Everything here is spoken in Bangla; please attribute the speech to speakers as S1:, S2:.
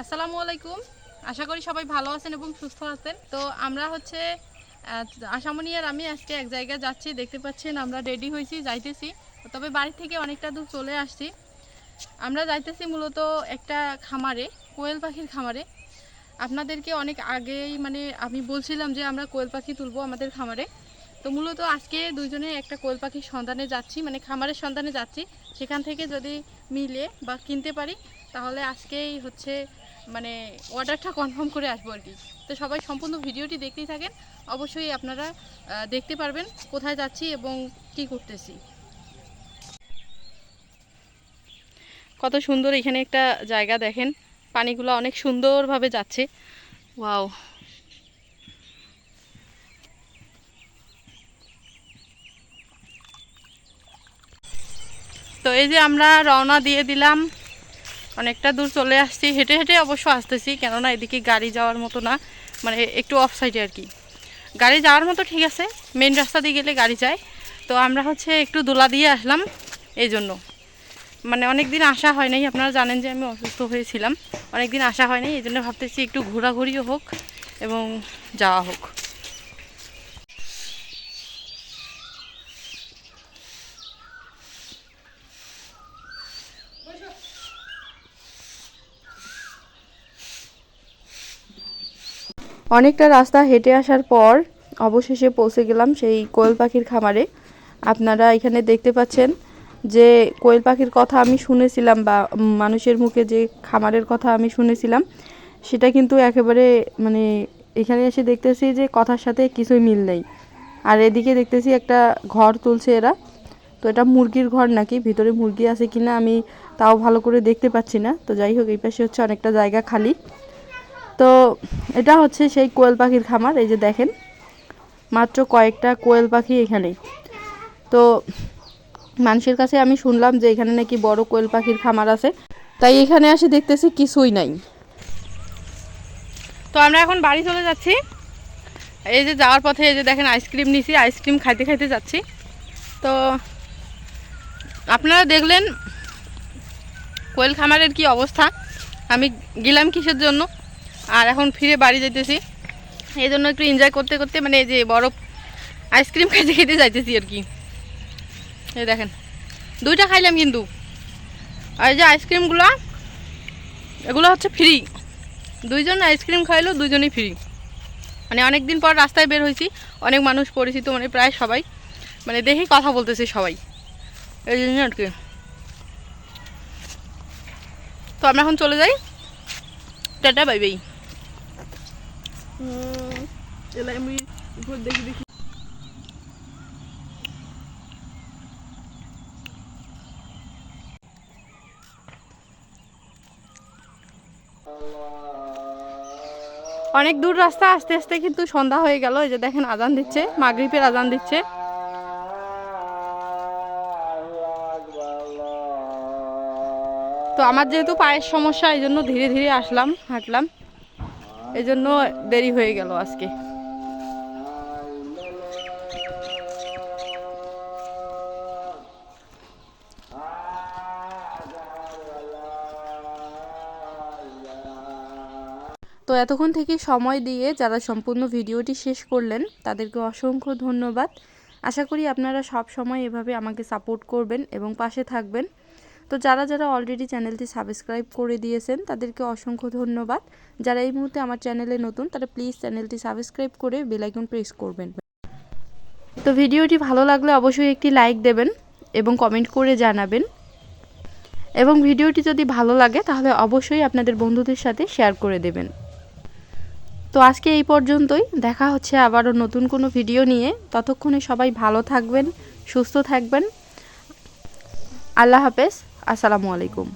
S1: আসসালামু আলাইকুম। আশা করি সবাই ভালো আছেন এবং সুস্থ আছেন। তো আমরা হচ্ছে আহ, আশামণি আর আমি আজকে এক জায়গায় যাচ্ছি। দেখতে পাচ্ছেন আমরা রেডি হয়েছি যাইতেছি। তবে বাড়ি থেকে অনেকটা দূর চলে আসছি। আমরা যাইতেছি মূলত একটা খামারে কোয়েল পাখির খামারে। আপনাদেরকে অনেক আগেই মানে আমি বলছিলাম যে আমরা কোয়েল পাখি তুলবো আমাদের খামারে। তো মূলত আজকে দুজনে একটা কোয়েল পাখির সন্ধানে যাচ্ছি মানে খামারের সন্ধানে যাচ্ছি। সেখান থেকে যদি মিলে বা কিনতে পারি, তাহলে আজকেই হচ্ছে মানে অর্ডারটা কনফার্ম করে আসব আর কি। তো সবাই সম্পূর্ণ ভিডিওটি দেখতেই থাকেন। অবশ্যই আপনারা দেখতে পারবেন কোথায় যাচ্ছি এবং কি করতেছি। কত সুন্দর এখানে একটা জায়গা দেখেন। পানিগুলো অনেক সুন্দরভাবে যাচ্ছে। ওয়াও। তো এই যে আমরা রওনা দিয়ে দিলাম। অনেকটা দূর চলে আসছি। হেঁটে হেঁটে অবশ্য আসতেছি, কেননা এদিকে গাড়ি যাওয়ার মতো না মানে একটু অফ সাইডে আর কি। গাড়ি যাওয়ার মতো ঠিক আছে মেন রাস্তা দিয়ে গেলে গাড়ি যায়। তো আমরা হচ্ছে একটু দোলা দিয়ে আসলাম এই জন্য। মানে অনেক দিন আসা হয় নাই, আপনারা জানেন যে আমি অসুস্থ হয়েছিলাম। অনেক দিন আসা হয় নাই, এই জন্য ভাবতেছি একটু ঘোরাঘুরিও হোক এবং যাওয়া হোক। অনেকটা রাস্তা হেঁটে আসার পর অবশেষে পৌঁছে গেলাম সেই কোয়েল পাখির খামারে। আপনারা এখানে দেখতে পাচ্ছেন যে কোয়েল পাখির কথা আমি শুনেছিলাম বা মানুষের মুখে যে খামারের কথা আমি শুনেছিলাম, সেটা কিন্তু একেবারে মানে এখানে এসে দেখতেছি যে কথার সাথে কিছুই মিল নেই। আর এদিকে দেখতেছি একটা ঘর তুলছে এরা। তো এটা মুরগির ঘর নাকি? ভিতরে মুরগি আছে কিনা আমি তাও ভালো করে দেখতে পাচ্ছি না। তো যাই হোক, এই পাশে হচ্ছে অনেকটা জায়গা খালি। তো এটা হচ্ছে সেই কোয়েল পাখির খামার, এই যে দেখেন, মাত্র কয়েকটা কোয়েল পাখি এখানে। তো মানুষের কাছে আমি শুনলাম যে এখানে নাকি বড় কোয়েল পাখির খামার আছে, তাই এখানে এসে দেখতেছি কিছুই নাই। তো আমরা এখন বাড়ি চলে যাচ্ছি। এই যে যাওয়ার পথে এই যে দেখেন আইসক্রিম নিছি, আইসক্রিম খাইতে খাইতে যাচ্ছি। তো আপনারা দেখলেন কোয়েল খামারের কি অবস্থা? আমি গেলাম কিসের জন্য? আর এখন ফিরে বাড়ি যাইতেছি। এই জন্য একটু এনজয় করতে করতে মানে এই যে বরফ আইসক্রিম খাইতে খেতে যাইতেছি আর কি। এই দেখেন, দুইটা খাইলাম কিন্তু। আর এই যে আইসক্রিমগুলো এগুলো হচ্ছে ফ্রি দুইজন আইসক্রিম খাইলো, দুইজনই ফ্রি মানে অনেক দিন পর রাস্তায় বের হয়েছি, অনেক মানুষ পরিচিত মানে প্রায় সবাই। মানে দেখেই কথা বলতেছে সবাই। এই জন্য আর কি। তো আমরা এখন চলে যাই। Tata, bye bye. অনেক দূর রাস্তা আস্তে আস্তে কিন্তু সন্ধ্যা হয়ে গেল। এই যে দেখেন আজান দিচ্ছে, মাগরিবের আজান দিচ্ছে। তো আমার যেহেতু পায়ের সমস্যা, এই জন্য ধীরে ধীরে আসলাম, হাঁটলাম। এই জন্য দেরি হয়ে গেল আজকে। তো এতক্ষণ থেকে সময় দিয়ে যারা সম্পূর্ণ ভিডিওটি শেষ করলেন, তাদেরকে অসংখ্য ধন্যবাদ। আশা করি আপনারা সব সময় এভাবে আমাকে সাপোর্ট করবেন এবং পাশে থাকবেন। তো যারা যারা অলরেডি চ্যানেলটি সাবস্ক্রাইব করে দিয়েছেন, তাদেরকে অসংখ্য ধন্যবাদ। যারা এই মুহূর্তে আমার চ্যানেলে নতুন, তারা প্লিজ চ্যানেলটি সাবস্ক্রাইব করে বেলাইকন প্রেস করবেন। তো ভিডিওটি ভালো লাগলে অবশ্যই একটি লাইক দেবেন এবং কমেন্ট করে জানাবেন। এবং ভিডিওটি যদি ভালো লাগে, তাহলে অবশ্যই আপনাদের বন্ধুদের সাথে শেয়ার করে দেবেন। তো আজকে এই পর্যন্তই। দেখা হচ্ছে আবারও নতুন কোনো ভিডিও নিয়ে। ততক্ষণে সবাই ভালো থাকবেন, সুস্থ থাকবেন। আল্লাহ হাফেজ। আসসালামু আলাইকুম।